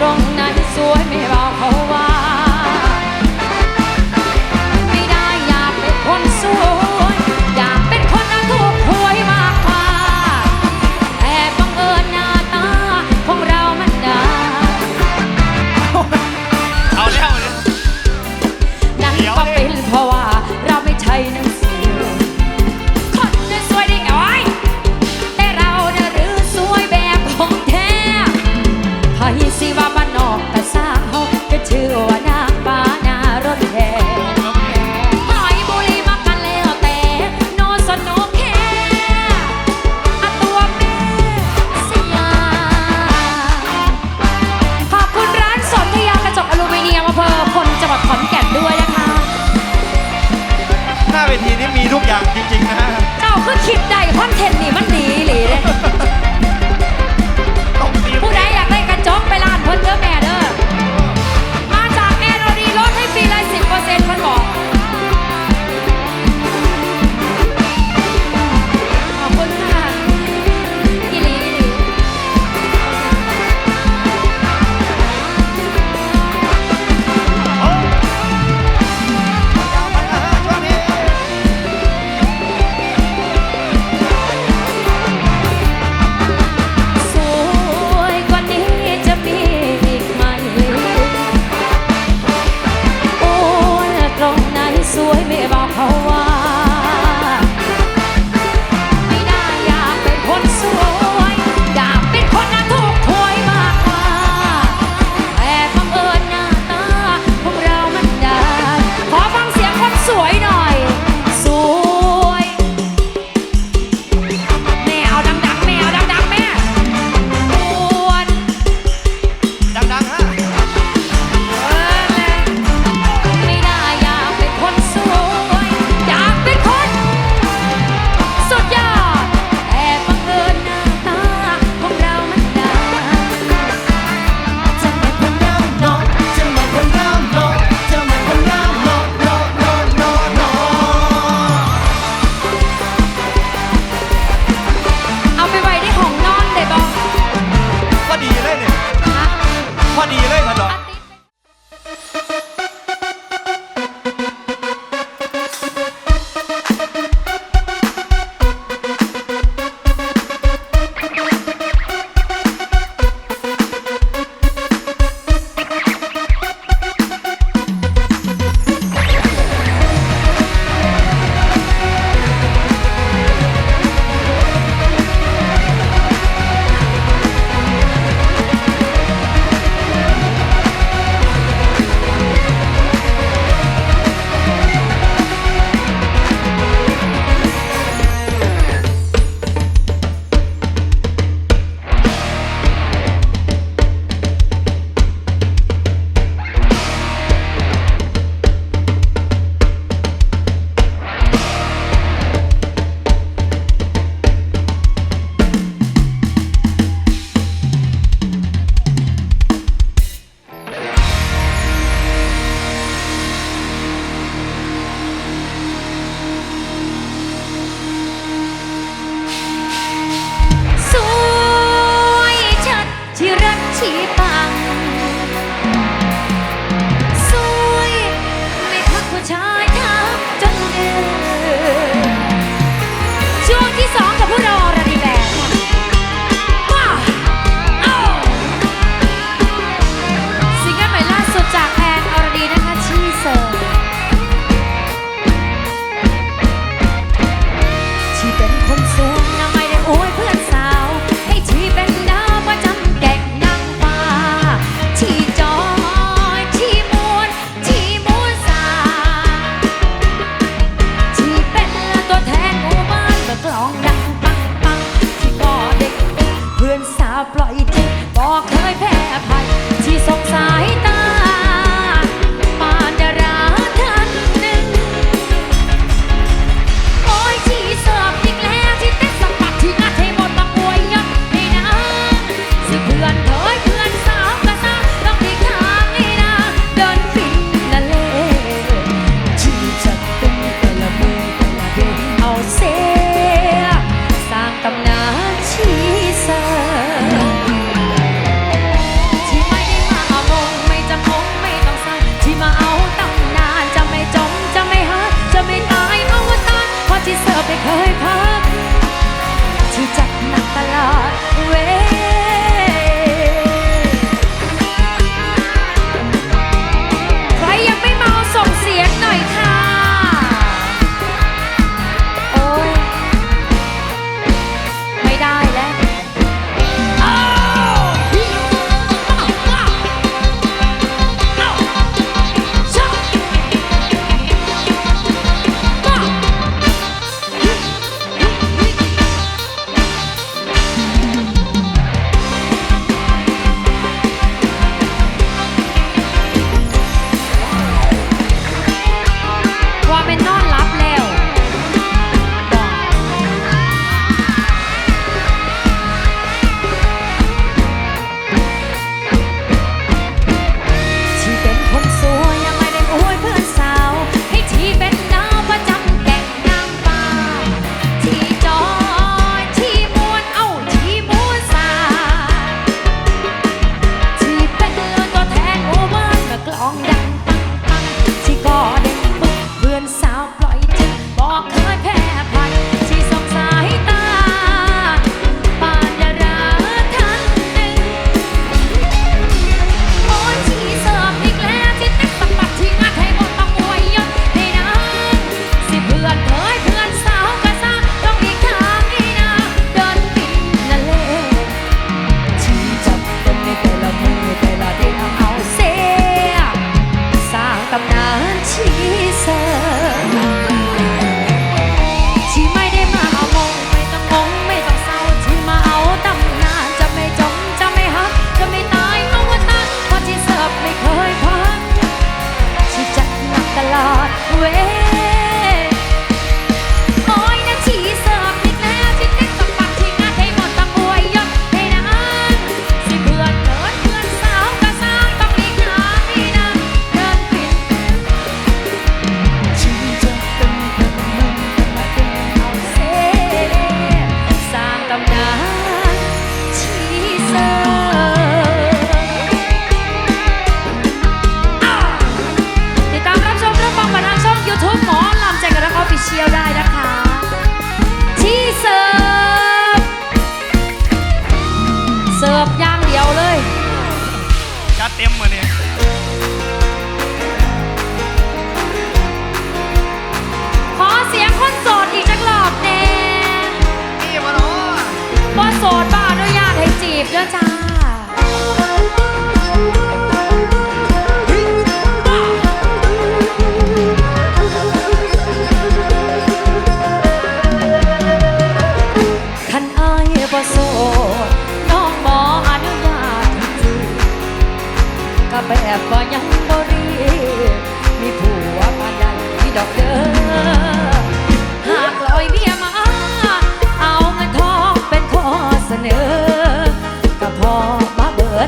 strong มีทุกอย่างจริงๆนะเจ้าคือคิดได้คอนเทนต์นี่มันดีหรือเลย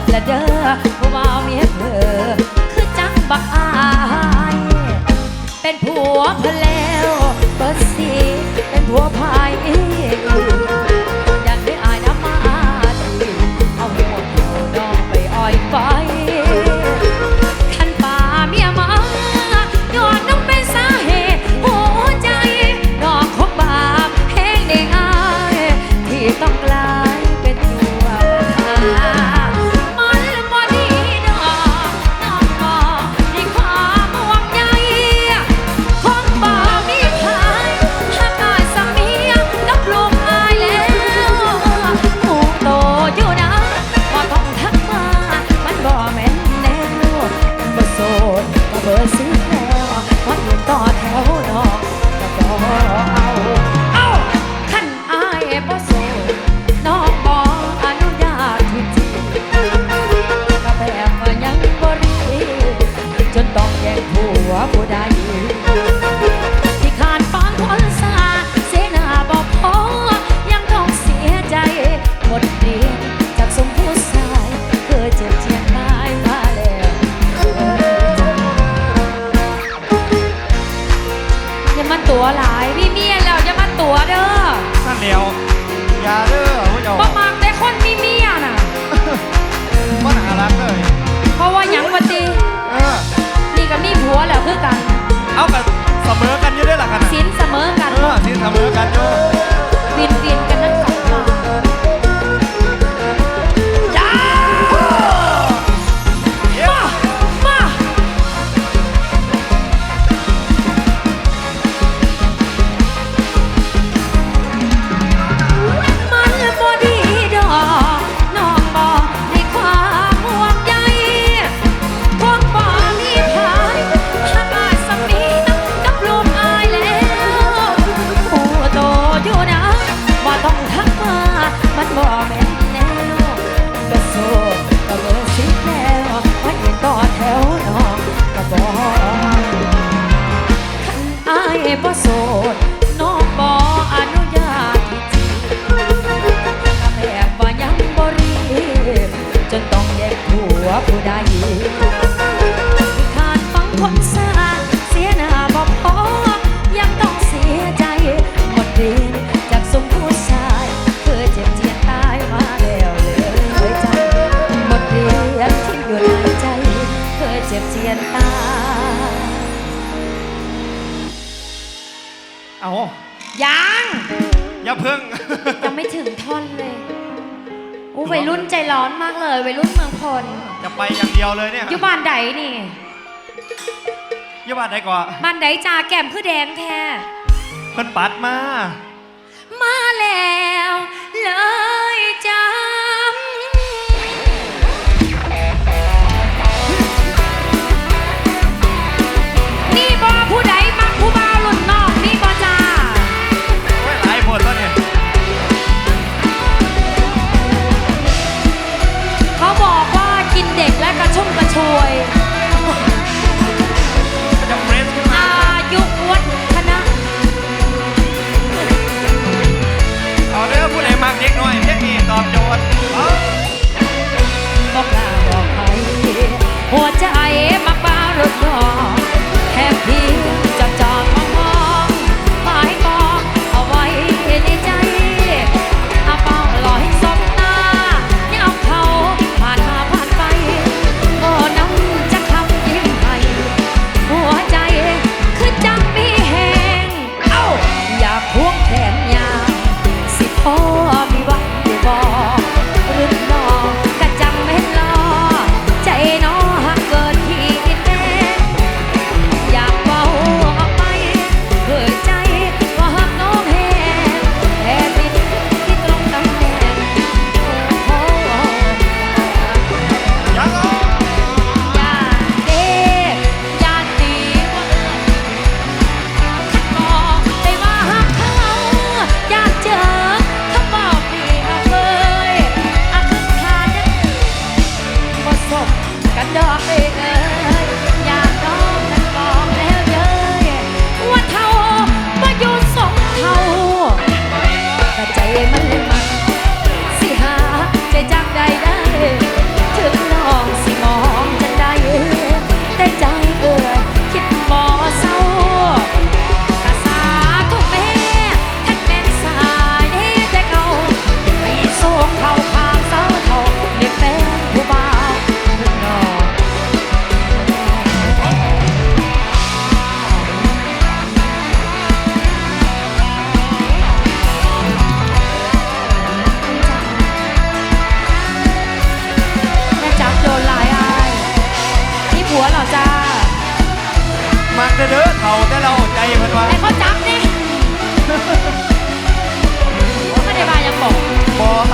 ดละเด้อว่าเมียเธอคือจังบักอาย เป็นผัวเพล อย่าเพิ่ง ยังไม่ถึงท่อนเลยอู้วัยรุ่นใจร้อนมากเลยวัยรุ่นเมืองพลจะไปอย่างเดียวเลยเนี่ยยุบานใดนี่ยุบานใดก่อนบ้านใดจ่าแก้มคือแดงแท้เพิ่นปัดมา มาแล้วเลย มักเด้อเขาแต่เราใจเพิ่นวะาแต่เขาจับนี่แพไม่ได้มายังบอกบอก